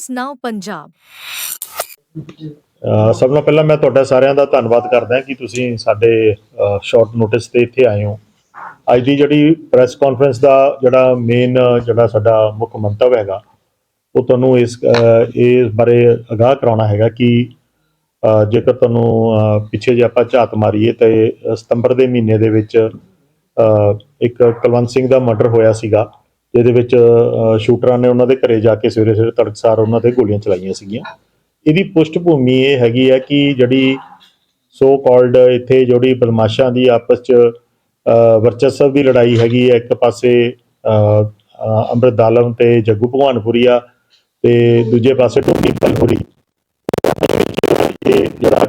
Times ਨਾਓ ਪੰਜਾਬ ਸਭ ਤੋਂ ਪਹਿਲਾਂ ਮੈਂ ਤੁਹਾਡਾ ਸਾਰਿਆਂ ਦਾ ਧੰਨਵਾਦ ਕਰਦਾ ਕਿ ਤੁਸੀਂ ਸਾਡੇ ਸ਼ਾਰਟ ਨੋਟਿਸ ਤੇ ਇੱਥੇ ਆਏ ਹੋ। ਅੱਜ ਦੀ ਜਿਹੜੀ ਪ੍ਰੈਸ ਕਾਨਫਰੰਸ ਦਾ ਜਿਹੜਾ ਮੇਨ ਜਿਹੜਾ ਸਾਡਾ ਮੁੱਖ ਮੰਤਵ ਹੈਗਾ ਉਹ ਤੁਹਾਨੂੰ ਇਸ ਅਹ, ਇਸ ਬਾਰੇ ਅਗਾਹ ਕਰਾਉਣਾ ਹੈਗਾ ਕਿ ਜੇਕਰ ਤੁਹਾਨੂੰ ਪਿੱਛੇ ਜੇ ਆਪਾਂ ਝਾਤ ਮਾਰੀਏ ਤੇ ਸਤੰਬਰ ਦੇ ਮਹੀਨੇ ਦੇ ਵਿੱਚ ਇੱਕ ਕੁਲਵੰਤ ਸਿੰਘ ਦਾ ਮਰਡਰ ਹੋਇਆ ਸੀਗਾ। ਜਿਹਦੇ ਵਿੱਚ ਸ਼ੂਟਰਾਂ ਨੇ ਉਹਨਾਂ ਦੇ ਘਰੇ ਜਾ ਕੇ ਸਵੇਰੇ ਸਵੇਰੇ ਤੜਕਸਾਰ ਉਹਨਾਂ ਤੇ ਗੋਲੀਆਂ ਚਲਾਈਆਂ ਸੀਗੀਆਂ। ਇਹਦੀ ਪੁਸ਼ਟ ਭੂਮੀ ਇਹ ਹੈਗੀ ਹੈ ਕਿ ਜਿਹੜੀ ਸੋ ਕਾਲਡ ਇੱਥੇ ਜਿਹੜੀ ਬਦਮਾਸ਼ਾਂ ਦੀ ਆਪਸ ਚ ਵਰਚਸਵ ਦੀ ਲੜਾਈ ਹੈਗੀ ਹੈ, ਇੱਕ ਪਾਸੇ ਅੰਮ੍ਰਿਤ ਆਲਮ ਤੇ ਜੱਗੂ ਭਗਵਾਨਪੁਰੀਆ ਤੇ ਦੂਜੇ ਪਾਸੇ ਟੋਕੀ ਪਲਪੁਰੀ ਇਹ ਜਿਹੜਾ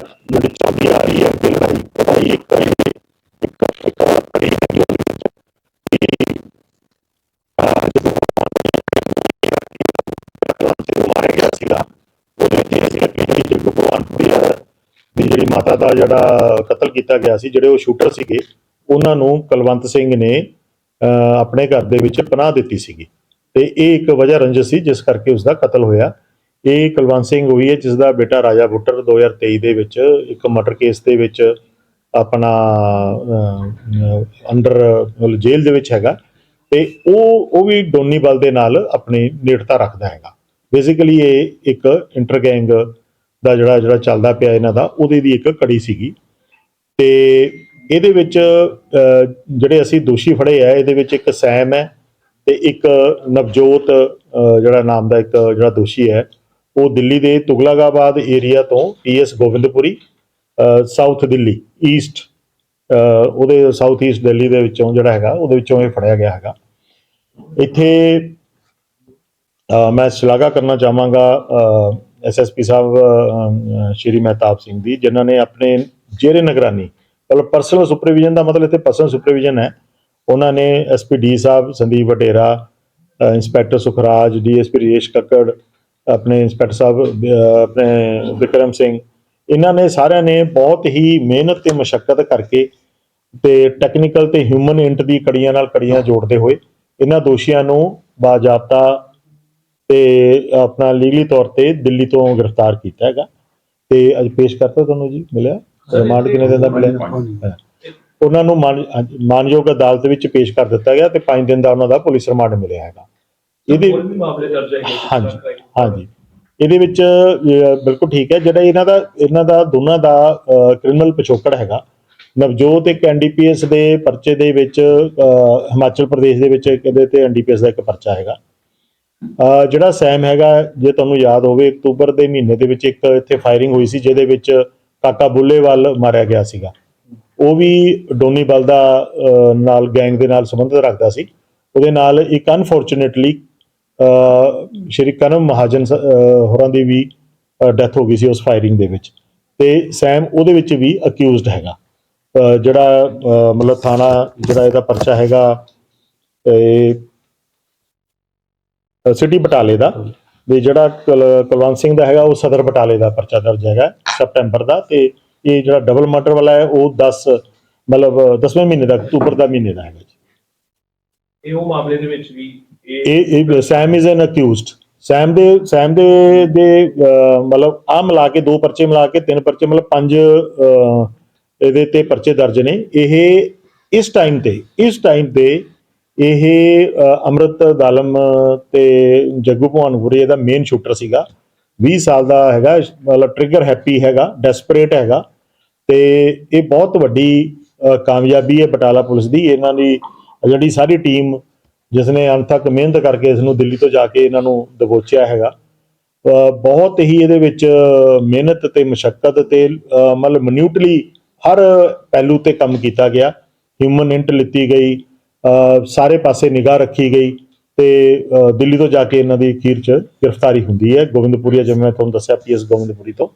ਦੀ ਜਿਹੜੀ ਮਾਤਾ ਦਾ ਜਿਹੜਾ ਕਤਲ ਕੀਤਾ ਗਿਆ ਸੀ ਜਿਹੜੇ ਉਹ ਸ਼ੂਟਰ ਸੀਗੇ ਉਹਨਾਂ ਨੂੰ ਕੁਲਵੰਤ ਸਿੰਘ ਨੇ ਅਹ, ਆਪਣੇ ਘਰ ਦੇ ਵਿੱਚ ਪਨਾਹ ਦਿੱਤੀ ਸੀਗੀ। ਤੇ ਇਹ ਇੱਕ ਵਜ੍ਹਾ ਰੰਜਿਸ਼ ਸੀ ਜਿਸ ਕਰਕੇ ਉਸ ਦਾ ਕਤਲ ਹੋਇਆ। ਇਹ ਕੁਲਵੰਤ ਸਿੰਘ ਹੋਈ ਹੈ ਜਿਸ ਦਾ ਬੇਟਾ ਰਾਜਾ ਬੁੱਟਰ 2023 ਦੇ ਵਿੱਚ ਇੱਕ ਮਰਡਰ ਕੇਸ ਦੇ ਵਿੱਚ ਆਪਣਾ ਅੰਡਰ ਜੇਲ੍ਹ ਦੇ ਵਿੱਚ ਹੈਗਾ। ਤੇ ਉਹ ਉਹ ਵੀ ਡੋਨੀ ਬਲ ਦੇ ਨਾਲ ਆਪਣੀ ਨੇੜਤਾ ਰੱਖਦਾ ਹੈਗਾ। ਬੇਸਿਕਲੀ ਇਹ ਇੱਕ ਇੰਟਰ ਗੈਂਗ ਦਾ ਜਿਹੜਾ ਜਿਹੜਾ ਚੱਲਦਾ ਪਿਆ ਇਹਨਾਂ ਦਾ, ਉਹਦੇ ਦੀ ਇੱਕ ਕੜੀ ਸੀਗੀ। ਤੇ ਇਹਦੇ ਵਿੱਚ ਜਿਹੜੇ ਅਸੀਂ ਦੋਸ਼ੀ ਫੜੇ ਆ, ਇਹਦੇ ਵਿੱਚ ਇੱਕ ਸੈਮ ਹੈ ਤੇ ਇੱਕ ਨਵਜੋਤ ਜਿਹੜਾ ਨਾਮ ਦਾ ਇੱਕ ਜਿਹੜਾ ਦੋਸ਼ੀ ਹੈ, ਉਹ ਦਿੱਲੀ ਦੇ ਤੁਗਲਕਾਬਾਦ ਏਰੀਆ ਤੋਂ PS Gobindpuri south Delhi, east ਉਹਦੇ ਸਾਊਥ ਈਸਟ ਦਿੱਲੀ ਦੇ ਵਿੱਚੋਂ ਜਿਹੜਾ ਹੈਗਾ, ਉਹਦੇ ਵਿੱਚੋਂ ਇਹ ਫੜਿਆ ਗਿਆ ਹੈਗਾ। ਇੱਥੇ ਮੈਂ ਸ਼ਲਾਘਾ ਕਰਨਾ ਚਾਹਾਂਗਾ ਐਸਐਸਪੀ ਸਾਹਿਬ ਸ਼੍ਰੀ ਮਹਿਤਾਬ ਸਿੰਘ ਦੀ, ਜਿਨ੍ਹਾਂ ਨੇ ਆਪਣੇ ਜੇਰੇ ਨਿਗਰਾਨੀ, ਮਤਲਬ ਪਰਸਨਲ ਸੁਪਰਵਿਜ਼ਨ ਦਾ ਮਤਲਬ ਇੱਥੇ ਪਰਸਨਲ ਸੁਪਰਵਿਜ਼ਨ ਹੈ। ਉਹਨਾਂ ਨੇ SP sahib, Sandeep Vatera inspector Sukhraj DSP Resh Kakkar, ਆਪਣੇ ਇੰਸਪੈਕਟਰ ਸਾਹਿਬ ਆਪਣੇ ਵਿਕਰਮ ਸਿੰਘ, ਇਹਨਾਂ ਨੇ ਸਾਰਿਆਂ ਨੇ ਬਹੁਤ ਹੀ ਮਿਹਨਤ ਤੇ ਮਸ਼ੱਕਤ ਕਰਕੇ ਤੇ ਟੈਕਨੀਕਲ ਤੇ ਹਿਊਮਨ ਇੰਟ ਦੀ ਕੜੀਆਂ ਨਾਲ ਕੜੀਆਂ ਜੋੜਦੇ ਹੋਏ ਇਹਨਾਂ ਦੋਸ਼ੀਆਂ ਨੂੰ ਬਾਜਾਬਤਾ ਤੇ ਆਪਣਾ ਲੀਗਲੀ ਤੌਰ ਤੇ ਦਿੱਲੀ ਤੋਂ ਗ੍ਰਿਫਤਾਰ ਕੀਤਾ ਹੈਗਾ। ਤੇ ਅੱਜ ਪੇਸ਼ ਕਰਤਾ ਤੁਹਾਨੂੰ ਜੀ ਮਿਲਿਆ? ਰਿਮਾਂਡ ਕਿੰਨੇ ਦਿਨ ਦਾ ਮਿਲਿਆ? ਹਾਂ। ਉਹਨਾਂ ਨੂੰ ਮਾਨ- ਹਾਂਜੀ, ਮਾਨਯੋਗ ਅਦਾਲਤ ਵਿੱਚ ਪੇਸ਼ ਕਰ ਦਿੱਤਾ ਗਿਆ ਤੇ 5 ਦਿਨ ਦਾ ਉਹਨਾਂ ਦਾ ਪੁਲਿਸ ਰਿਮਾਂਡ ਮਿਲਿਆ ਹੈਗਾ। ਇਹਦੇ ਹੋਰ ਵੀ ਮਾਮਲੇ ਦਰਜ ਹੈਗੇ ਸੀ ਹਾਂਜੀ। ਸਰਕਾਰੀ। ਹਾਂਜੀ। ਇਹਦੇ ਵਿੱਚ ਅਹ, ਬਿਲਕੁਲ ਠੀਕ ਹੈ। ਜਿਹੜਾ ਇਹਨਾਂ ਦਾ ਇਹਨਾਂ ਦਾ ਦੋਨਾਂ ਦਾ ਕ੍ਰਿਮੀਨਲ ਪਿਛੋਕੜ ਹੈਗਾ। ਨਵਜੋਤ ਇੱਕ ਐਨਡੀਪੀਐਸ ਦੇ ਪਰਚੇ ਦੇ ਵਿੱਚ ਅਹ, ਹਿਮਾਚਲ ਪ੍ਰਦੇਸ਼ ਦੇ ਵਿੱਚ ਇਹਦੇ ਤੇ ਐਨਡੀਪੀਐਸ ਦਾ ਇੱਕ ਪਰਚਾ ਹੈਗਾ। ਜਿਹੜਾ ਸੈਮ ਹੈਗਾ, ਜੇ ਤੁਹਾਨੂੰ ਯਾਦ ਹੋਵੇ, ਅਕਤੂਬਰ ਦੇ ਮਹੀਨੇ ਦੇ ਵਿੱਚ ਇੱਕ ਇੱਥੇ ਫਾਇਰਿੰਗ ਹੋਈ ਸੀ, ਜਿਹਦੇ ਵਿੱਚ ਕਾਕਾ ਬੁੱਲੇਵਾਲ ਮਾਰਿਆ ਗਿਆ ਸੀਗਾ। ਉਹ ਵੀ ਡੋਨੀ ਬਲ ਦਾ ਨਾਲ ਗੈਂਗ ਦੇ ਨਾਲ ਸੰਬੰਧ ਰੱਖਦਾ ਸੀ। ਉਹਦੇ ਨਾਲ ਇੱਕ ਅਨਫੋਰਚੂਨੇਟਲੀ ਸ਼੍ਰੀ ਕਰਮ ਮਹਾਜਨ ਹੋਰਾਂ ਦੀ ਵੀ ਡੈਥ ਹੋ ਗਈ ਸੀ ਉਸ ਫਾਇਰਿੰਗ ਦੇ ਵਿੱਚ। ਤੇ ਸੈਮ ਉਹਦੇ ਵਿੱਚ ਵੀ ਅਕਿਊਜ਼ਡ ਹੈਗਾ। ਜਿਹੜਾ ਮਤਲਬ ਥਾਣਾ ਜਿਹੜਾ ਇਹਦਾ ਪਰਚਾ ਹੈਗਾ, ਤੇ ਸਿਟੀ ਬਟਾਲੇ ਦਾ। ਵੀ ਜਿਹੜਾ ਕੁਲ- ਕੁਲਵੰਤ ਸਿੰਘ ਦਾ ਹੈਗਾ ਉਹ ਸਦਰ ਬਟਾਲੇ ਦਾ ਪਰਚਾ ਦਰਜ ਹੈਗਾ ਸਪਟੈਂਬਰ ਦਾ। ਤੇ ਇਹ ਜਿਹੜਾ ਡਬਲ ਮਰਡਰ ਵਾਲਾ ਹੈ ਉਹ 10 ਮਤਲਬ 10ਵੇਂ ਮਹੀਨੇ ਦਾ ਅਕਤੂਬਰ ਦਾ ਮਹੀਨੇ ਦਾ ਹੈਗਾ ਜੀ। ਇਹ ਉਹ ਮਾਮਲੇ ਦੇ ਵਿੱਚ ਵੀ ਇਹ ਇਹ ਸੈਮ ਇਜ਼ ਐਨ ਅਕਿਊਜ਼ਡ। ਸੈਮ ਦੇ ਸੈਮ ਦੇ ਦੇ ਮਤਲਬ ਆ ਮਿਲਾ ਕੇ ਦੋ ਪਰਚੇ ਮਿਲਾ ਕੇ ਤਿੰਨ ਪਰਚੇ ਮਤਲਬ ਪੰਜ ਇਹਦੇ ਤੇ ਪਰਚੇ ਦਰਜ ਨੇ। ਇਹ ਇਸ ਟਾਈਮ ਤੇ ਇਸ ਟਾਈਮ ਤੇ ਇਹ ਅਹ, ਅੰਮ੍ਰਿਤ ਦਾਲਮ ਤੇ ਜੱਗੂ ਭਵਾਨਪੁਰੀ ਇਹਦਾ ਮੇਨ ਸ਼ੂਟਰ ਸੀਗਾ। 20 ਸਾਲ ਦਾ ਹੈਗਾ ਮਤਲਬ ਟ੍ਰਿਗਰ ਹੈਪੀ ਹੈਗਾ ਡੈਸਪਰੇਟ ਹੈਗਾ। ਤੇ ਇਹ ਬਹੁਤ ਵੱਡੀ ਕਾਮਯਾਬੀ ਹੈ ਬਟਾਲਾ ਪੁਲਿਸ ਦੀ। ਇਹਨਾਂ ਦੀ ਜਿਹੜੀ ਸਾਰੀ ਟੀਮ ਜਿਸ ਨੇ ਅੰਤ ਮਿਹਨਤ ਕਰਕੇ ਇਸ ਨੂੰ ਦਿੱਲੀ ਤੋਂ ਜਾ ਕੇ ਇਹਨਾਂ ਨੂੰ ਦਬੋਚਿਆ ਹੈਗਾ। ਬਹੁਤ ਹੀ ਇਹਦੇ ਵਿੱਚ ਮਿਹਨਤ ਤੇ ਮੁਸ਼ਕਲ ਤੇ ਮਤਲਬ ਮਨਿਊਟਲੀ ਹਰ ਪਹਿਲੂ ਤੇ ਕੰਮ ਕੀਤਾ ਗਿਆ। ਹਿਊਮਨ ਇੰਟ ਲਿੱਤੀ ਗਈ। ਸਾਰੇ ਪਾਸੇ ਨਿਗਾਹ ਰੱਖੀ ਗਈ ਤੇ ਦਿੱਲੀ ਤੋਂ ਜਾ ਕੇ ਇਹਨਾਂ ਦੀ ਅਖੀਰ ਚ ਗ੍ਰਿਫਤਾਰੀ ਹੁੰਦੀ ਹੈ। ਗੋਬਿੰਦਪੁਰੀਆ ਜਿਵੇਂ ਮੈਂ ਤੁਹਾਨੂੰ ਦੱਸਿਆ ਪੀਐਸ ਗੋਬਿੰਦਪੁਰੀ ਤੋਂ।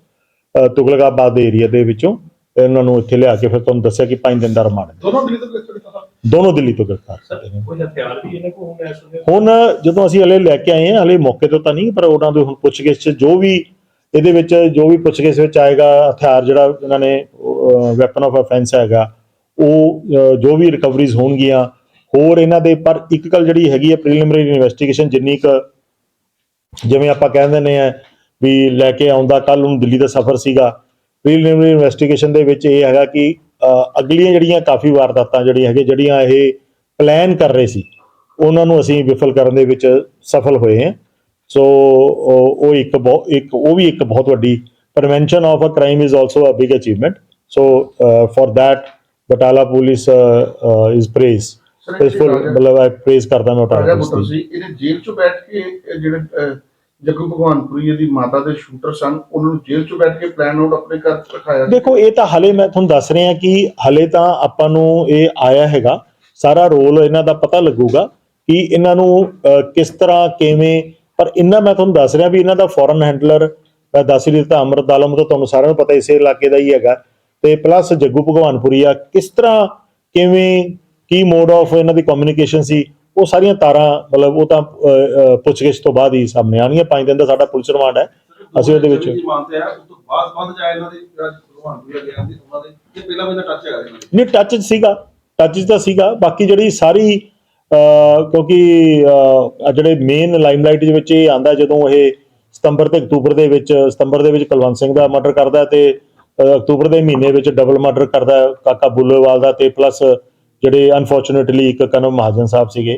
ਤੁਗਲਕਾਬਾਦ ਦੇ ਏਰੀਆ ਦੇ ਵਿੱਚੋਂ ਇਹਨਾਂ ਨੂੰ ਇੱਥੇ ਲਿਆ ਕੇ ਫਿਰ ਤੁਹਾਨੂੰ ਦੱਸਿਆ ਕਿ 5 ਦਿਨ ਦਾ ਰਿਮਾਂਡ ਹੈ। ਦੋਨੋਂ ਦਿੱਲੀ ਤੋਂ ਗ੍ਰਿਫਤਾਰ ਕੀਤਾ ਦੋਨੋਂ ਦਿੱਲੀ ਤੋਂ ਗ੍ਰਿਫਤਾਰ ਕੋਈ ਹਥਿਆਰ ਵੀ ਇਹਨਾਂ ਕੋਲ ਹੁਣ ਹੁਣ ਜਦੋਂ ਅਸੀਂ ਹਲੇ ਲੈ ਕੇ ਆਏ ਹਾਂ ਹਲੇ ਮੌਕੇ ਤੋਂ ਤਾਂ ਨਹੀਂ ਪਰ ਉਹਨਾਂ ਦੇ ਹੁਣ ਪੁੱਛਗਿੱਛ 'ਚ ਜੋ ਵੀ ਇਹਦੇ ਵਿੱਚ ਜੋ ਵੀ ਪੁੱਛਗਿੱਛ ਵਿੱਚ ਆਏਗਾ ਹਥਿਆਰ ਜਿਹੜਾ ਇਹਨਾਂ ਨੇ ਵੈਪਨ ਆਫ ਅਫੈਂਸ ਹੈਗਾ ਉਹ ਜੋ ਵੀ ਰਿਕਵਰੀਜ਼ ਹੋਣਗੀਆਂ ਹੋਰ ਇਹਨਾਂ ਦੇ, ਪਰ ਇੱਕ ਗੱਲ ਜਿਹੜੀ ਹੈਗੀ ਹੈ ਪ੍ਰੀਲਿਮਿਨਰੀ ਇਨਵੈਸਟੀਗੇਸ਼ਨ ਜਿੰਨੀ ਕੁ ਜਿਵੇਂ ਆਪਾਂ ਕਹਿ ਦਿੰਦੇ ਆ ਵੀ ਲੈ ਕੇ ਆਉਂਦਾ ਕੱਲ ਨੂੰ ਦਿੱਲੀ ਦਾ ਸਫ਼ਰ ਸੀਗਾ ਪ੍ਰੀਲਿਮਿਨਰੀ ਇਨਵੈਸਟੀਗੇਸ਼ਨ ਦੇ ਵਿੱਚ ਇਹ ਹੈਗਾ ਕਿ ਅਗਲੀਆਂ ਜਿਹੜੀਆਂ ਕਾਫੀ ਵਾਰਦਾਤਾਂ ਜਿਹੜੀਆਂ ਹੈਗੇ ਜਿਹੜੀਆਂ ਇਹ ਪਲਾਨ ਕਰ ਰਹੇ ਸੀ, ਉਹਨਾਂ ਨੂੰ ਅਸੀਂ ਵਿਫਲ ਕਰਨ ਦੇ ਵਿੱਚ ਸਫਲ ਹੋਏ ਹਾਂ। ਸੋ ਉਹ ਇੱਕ ਬਹੁ- ਇੱਕ, ਉਹ ਵੀ ਇੱਕ ਬਹੁਤ ਵੱਡੀ prevention of a crime is also a big achievement so for that, Batala police is praise ਸਪੇਸਫੁਲ ਮਤਲਬ ਆਈ ਪ੍ਰੇਜ਼ ਕਰਦਾ ਮੈਂ ਰਾਜਾ ਉਟਾਰ ਬੁੱਟਰ ਸੀ ਜੇਲ੍ਹ 'ਚ ਬੈਠ ਕੇ ਜਿਹੜੇ ਅਹ, ਜੱਗੂ ਭਗਵਾਨਪੁਰੀ ਦੀ ਮਾਤਾ ਦੇ ਸ਼ੂਟਰ ਸਨ ਉਹਨਾਂ ਨੂੰ ਜੇਲ੍ਹ 'ਚ ਬੈਠ ਕੇ ਪਲਾਨ ਆਊਟ ਆਪਣੇ ਘਰ ਰਖਾਇਆ ਦੇਖੋ ਇਹ ਤਾਂ ਹਲੇ ਮੈਂ ਤੁਹਾਨੂੰ ਦੱਸ ਰਿਹਾ ਕਿ ਹਲੇ ਤਾਂ ਆਪਾਂ ਨੂੰ ਇਹ ਆਇਆ ਹੈਗਾ। ਸਾਰਾ ਰੋਲ ਇਹਨਾਂ ਦਾ ਪਤਾ ਲੱਗੂਗਾ ਕਿ ਇਹਨਾਂ ਨੂੰ ਕਿਸ ਤਰ੍ਹਾਂ ਕਿਵੇਂ ਪਰ ਇਹਨਾਂ ਮੈਂ ਤੁਹਾਨੂੰ ਦੱਸ ਰਿਹਾ ਵੀ ਇਹਨਾਂ ਦਾ ਫੋਰਨ ਹੈਂਡਲਰ ਦੱਸ ਹੀ ਦਿੱਤਾ ਅਮਰਤ ਆਲਮ ਤੋਂ ਤੁਹਾਨੂੰ ਸਾਰਿਆਂ ਨੂੰ ਪਤਾ ਇਸੇ ਇਲਾਕੇ ਦਾ ਹੀ ਹੈਗਾ। ਤੇ ਪਲੱਸ ਜੱਗੂ ਭਗਵਾਨਪੁਰੀ ਆ ਕਿਸ ਤਰ੍ਹਾਂ ਕਿਵੇਂ ਕੀ ਮੋਡ ਆਫ ਇਹਨਾਂ ਦੀ ਕਮਿਊਨੀਕੇਸ਼ਨ ਸੀ ਉਹ ਸਾਰੀਆਂ ਤਾਰਾਂ ਮਤਲਬ ਉਹ ਤਾਂ ਪੁੱਛਗਿੱਛ ਤੋਂ ਬਾਅਦ ਹੀ ਸਾਹਮਣੇ ਆਉਣਗੀਆਂ ਪੰਜ ਦਿਨ ਦਾ ਸਾਡਾ ਪੁਲਿਸ ਰਿਮਾਂਡ ਹੈ। ਅਸੀਂ ਉਹਦੇ ਵਿੱਚ ਮੰਨਦੇ ਆ ਉਸ ਤੋਂ ਬਾਅਦ ਬਾਅਦ ਜਾਏ ਇਹਨਾਂ ਦੇ ਜਿਹੜਾ ਭਗਵਾਨ ਪੂਰਾ ਗਿਆ ਦੀ ਉਹਨਾਂ ਦੇ। ਇਹ ਪਹਿਲਾਂ ਵੀ ਟੱਚ ਹੈਗਾ ਇਹਨਾਂ ਦੇ। ਨਹੀਂ ਟੱਚ ਸੀਗਾ ਟੱਚ ਤਾਂ ਸੀਗਾ ਬਾਕੀ ਜਿਹੜੀ ਸਾਰੀ ਕਿਉਂਕਿ ਜਿਹੜੇ ਮੇਨ ਲਾਈਮਲਾਈਟ ਦੇ ਵਿੱਚ ਇਹ ਆਂਦਾ ਜਦੋਂ ਇਹ ਸਤੰਬਰ ਤੇ ਅਕਤੂਬਰ ਦੇ ਵਿੱਚ ਸਤੰਬਰ ਦੇ ਵਿੱਚ ਕੁਲਵੰਤ ਸਿੰਘ ਦਾ ਮਰਡਰ ਕਰਦਾ ਤੇ ਅਕਤੂਬਰ ਦੇ ਮਹੀਨੇ ਵਿੱਚ ਡਬਲ ਮਰਡਰ ਕਰਦਾ ਕਾਕਾ ਬੁੱਲੋਵਾਲ ਦਾ ਤੇ ਪਲੱਸ ਜਿਹੜੇ ਅਨਫੋਰਚੂਨੇਟਲੀ ਇੱਕ ਕਨਵ ਮਹਾਜਨ ਸਾਹਿਬ ਸੀਗੇ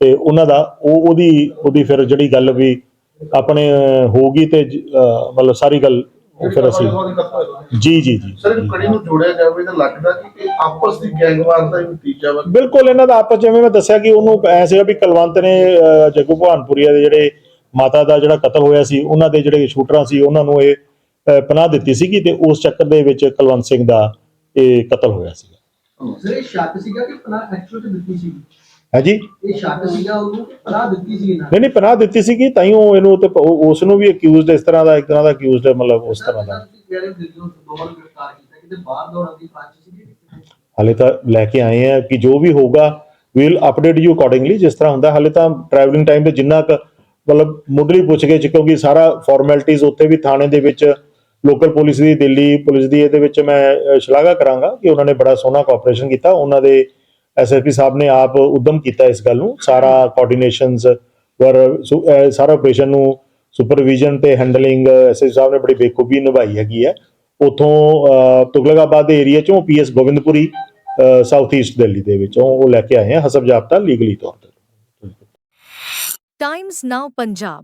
ਤੇ ਉਹਨਾਂ ਦਾ ਉਹ ਉਹਦੀ ਉਹਦੀ ਫਿਰ ਜਿਹੜੀ ਗੱਲ ਵੀ ਆਪਣੇ ਹੋਊਗੀ ਤੇ ਮਤਲਬ ਸਾਰੀ ਗੱਲ ਉਹ ਫਿਰ ਅਸੀਂ ਜੀ ਜੀ ਜੀ। ਸਰ ਕੜੀ ਨੂੰ ਜੋੜਿਆ ਜਾਵੇ ਤਾਂ ਲੱਗਦਾ ਕਿ ਆਪਸ ਦੀ ਗੈਂਗਵਾਰ ਦਾ ਹੀ ਨਤੀਜਾ ਵਾ ਬਿਲਕੁਲ ਇਹਨਾਂ ਦਾ ਆਪਸ ਜਿਵੇਂ ਮੈਂ ਦੱਸਿਆ ਕਿ ਉਹਨੂੰ ਐ ਸੀਗਾ ਵੀ ਕੁਲਵੰਤ ਨੇ ਜੱਗੂ ਭਵਾਨਪੁਰੀਆ ਦੇ ਜਿਹੜੇ ਮਾਤਾ ਦਾ ਜਿਹੜਾ ਕਤਲ ਹੋਇਆ ਸੀ ਉਹਨਾਂ ਦੇ ਜਿਹੜੇ ਸ਼ੂਟਰਾਂ ਸੀ ਉਹਨਾਂ ਨੂੰ ਇਹ ਪਨਾਹ ਦਿੱਤੀ ਸੀਗੀ ਤੇ ਉਸ ਚੱਕਰ ਦੇ ਵਿੱਚ ਕੁਲਵੰਤ ਸਿੰਘ ਦਾ ਇਹ ਕਤਲ ਹੋਇਆ ਸੀ ਸਰ ਇਹ ਸ਼ੱਕ ਸੀਗਾ ਕਿ ਪਨਾਹ ਐਕਚੁਅਲ ਤੇ ਦਿੱਤੀ ਸੀ। ਹੈ ਜੀ ਇਹ ਸ਼ੱਕ ਸੀਗਾ ਉਹਨੂੰ ਕਿ ਪਨਾਹ ਦਿੱਤੀ ਸੀ ਇਹਨਾਂ ਨਹੀਂ ਨਹੀਂ ਪਨਾਹ ਦਿੱਤੀ ਸੀਗੀ ਤਾਂ ਹੀ ਉਹ ਇਹਨੂੰ ਤੇ ਉਸ ਨੂੰ ਵੀ ਅਕਿਊਜ਼ਡ ਇਸ ਤਰ੍ਹਾਂ ਦਾ ਇੱਕ ਤਰ੍ਹਾਂ ਦਾ ਅਕਿਊਜ਼ਡ ਮਤਲਬ ਉਸ ਤਰ੍ਹਾਂ ਦਾ। ਨੂੰ ਹਾਲੇ ਤਾਂ ਲੈ ਕੇ ਆਏ ਆ ਕਿ ਜੋ ਵੀ ਹੋਊਗਾ ਵੀਲ ਅਪਡੇਟ ਯੂ ਅਕੋਰਡਿੰਗਲੀ ਜਿਸ ਤਰ੍ਹਾਂ ਹੁੰਦਾ ਹਾਲੇ ਤਾਂ ਟਰੈਵਲਿੰਗ ਟਾਈਮ ਤੇ ਜਿੰਨਾ ਕੁ ਮਤਲਬ ਮੁੱਢਲੀ ਪੁੱਛਗਿੱਛ ਕਿਉਂਕਿ ਸਾਰਾ ਫਾਰਮੈਲਿਟੀਜ਼ ਉੱਥੇ ਵੀ ਥਾਣੇ ਦੇ ਵਿੱਚ ਲੋਕਲ ਪੁਲਿਸ ਦੀ, ਦਿੱਲੀ ਪੁਲਿਸ ਦੀ, ਇਹਦੇ ਵਿੱਚ ਮੈਂ ਸ਼ਲਾਘਾ ਕਰਾਂਗਾ ਕਿ ਉਹਨਾਂ ਨੇ ਬੜਾ ਸੋਹਣਾ ਕੋਆਪਰੇਸ਼ਨ ਕੀਤਾ। ਉਹਨਾਂ ਦੇ ਐਸਐਸਪੀ ਸਾਹਿਬ ਨੇ ਆਪ ਉਦਮ ਕੀਤਾ ਇਸ ਗੱਲ ਨੂੰ। ਸਾਰਾ ਕੋਆਰਡੀਨੇਸ਼ਨਸ ਵਰ ਸਾਰਾ ਆਪਰੇਸ਼ਨ ਨੂੰ ਸੁਪਰਵੀਜ਼ਨ ਤੇ ਹੈਂਡਲਿੰਗ ਐਸਐਸਪੀ ਸਾਹਿਬ ਨੇ ਬੜੀ ਬੇਖੂਬੀ ਨਿਭਾਈ ਹੈਗੀ ਹੈ। ਉਥੋਂ ਤੁਗਲਕਾਬਾਦ ਦੇ ਏਰੀਆ ਚੋਂ PS Gobindpuri south east Delhi ਦੇ ਵਿੱਚੋਂ ਉਹ ਲੈ ਕੇ ਆਏ ਆ ਹਸਬ ਜਾਬਤਾ ਲੀਗਲੀ ਤੌਰ ਤੇ। Times Now Punjab